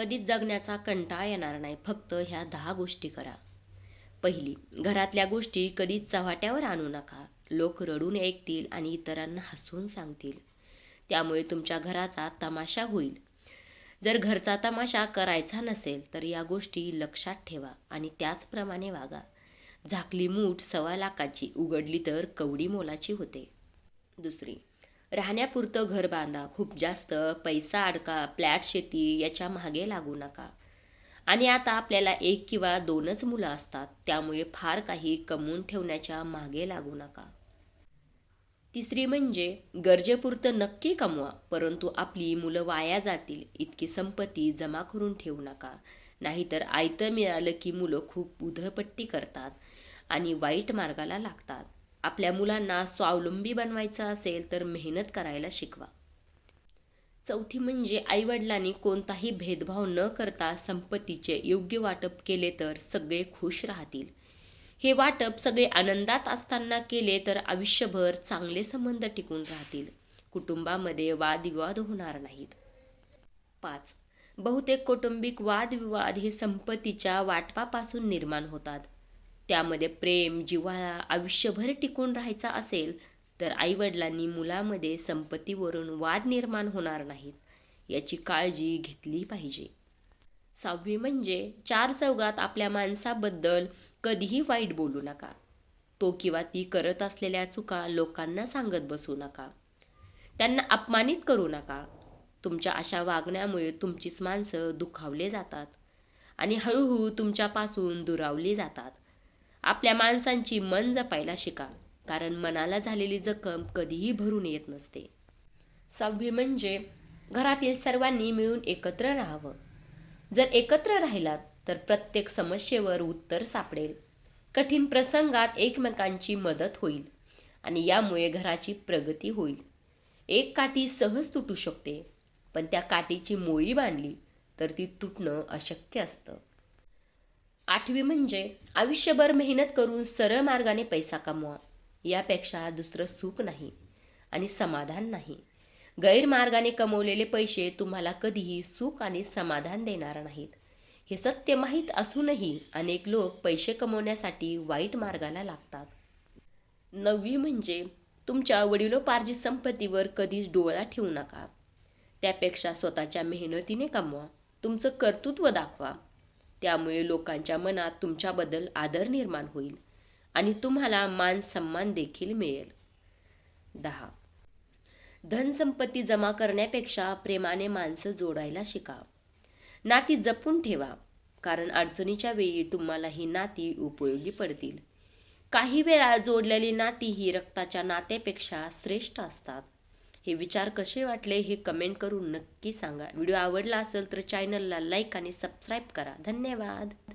कधीच जगण्याचा कंटाळा येणार नाही. फक्त ह्या दहा गोष्टी करा. पहिली घरातल्या गोष्टी कधीच चव्हाट्यावर आणू नका. लोक रडून ऐकतील आणि इतरांना हसून सांगतील. त्यामुळे तुमच्या घराचा तमाशा होईल. जर घरचा तमाशा करायचा नसेल तर या गोष्टी लक्षात ठेवा आणि त्याचप्रमाणे वागा. झाकली मूठ सव्वा लाखाची उघडली तर कवडी मोलाची होते. दुसरी राहण्यापुरतं घर बांधा. खूप जास्त पैसा अडका फ्लॅट शेती याच्या मागे लागू नका. आणि आता आपल्याला एक किंवा दोनच मुलं असतात त्यामुळे फार काही कमवून ठेवण्याच्या मागे लागू नका. तिसरी म्हणजे गरजेपुरतं नक्की कमवा परंतु आपली मुलं वाया जातील इतकी संपत्ती जमा करून ठेवू नका. नाहीतर आयतं मिळालं की मुलं खूप उधळपट्टी करतात आणि वाईट मार्गाला लागतात. आपल्या मुलांना स्वावलंबी बनवायचं असेल तर मेहनत करायला शिकवा. चौथी म्हणजे आईवडिलांनी कोणताही भेदभाव न करता संपत्तीचे योग्य वाटप केले तर सगळे खुश राहतील. हे वाटप सगळे आनंदात असताना केले तर आयुष्यभर चांगले संबंध टिकून राहतील. कुटुंबामध्ये वादविवाद होणार नाहीत. पाच. बहुतेक कौटुंबिक वादविवाद हे संपत्तीच्या वाटपापासून निर्माण होतात. त्यामध्ये प्रेम जिव्हाळा आयुष्यभर टिकून राहायचा असेल तर आईवडिलांनी मुलामध्ये संपत्तीवरून वाद निर्माण होणार नाहीत याची काळजी घेतली पाहिजे. सहावी म्हणजे चार चौघात आपल्या माणसाबद्दल कधीही वाईट बोलू नका. तो किंवा ती करत असलेल्या चुका लोकांना सांगत बसू नका. त्यांना अपमानित करू नका. तुमच्या अशा वागण्यामुळे तुमचीच माणसं दुखावले जातात आणि हळूहळू तुमच्यापासून दुरावली जातात. आपल्या माणसांची मन जपायला शिका कारण मनाला झालेली जखम कधीही भरून येत नसते. सहावी म्हणजे घरातील सर्वांनी मिळून एकत्र राहावं. जर एकत्र राहिलात तर प्रत्येक समस्येवर उत्तर सापडेल. कठीण प्रसंगात एकमेकांची मदत होईल आणि यामुळे घराची प्रगती होईल. एक काठी सहज तुटू शकते पण त्या काठीची मोळी बांधली तर ती तुटणं अशक्य असतं. आठवी म्हणजे आयुष्यभर मेहनत करून सरळ मार्गाने पैसा कमवा. यापेक्षा दुसरं सुख नाही आणि समाधान नाही. गैरमार्गाने कमवलेले पैसे तुम्हाला कधीही सुख आणि समाधान देणार नाहीत. हे सत्य माहीत असूनही अनेक लोक पैसे कमवण्यासाठी वाईट मार्गाला लागतात. नववी म्हणजे तुमच्या वडिलोपार्जित संपत्तीवर कधीच डोळा ठेवू नका. त्यापेक्षा स्वतःच्या मेहनतीने कमवा. तुमचं कर्तृत्व दाखवा. त्यामुळे लोकांच्या मनात तुमच्याबद्दल आदर निर्माण होईल आणि तुम्हाला मान सन्मान देखील मिळेल. दहा. धनसंपत्ती जमा करण्यापेक्षा प्रेमाने माणसं जोडायला शिका. नाती जपून ठेवा कारण अडचणीच्या वेळी तुम्हाला ही नाती उपयोगी पडतील. काही वेळा जोडलेली नाती ही रक्ताच्या नात्यापेक्षा श्रेष्ठ असतात. हे विचार कसे वाटले हे कमेंट करून नक्की सांगा. व्हिडिओ आवडला असेल तर चॅनलला लाईक आणि सबस्क्राईब करा. धन्यवाद.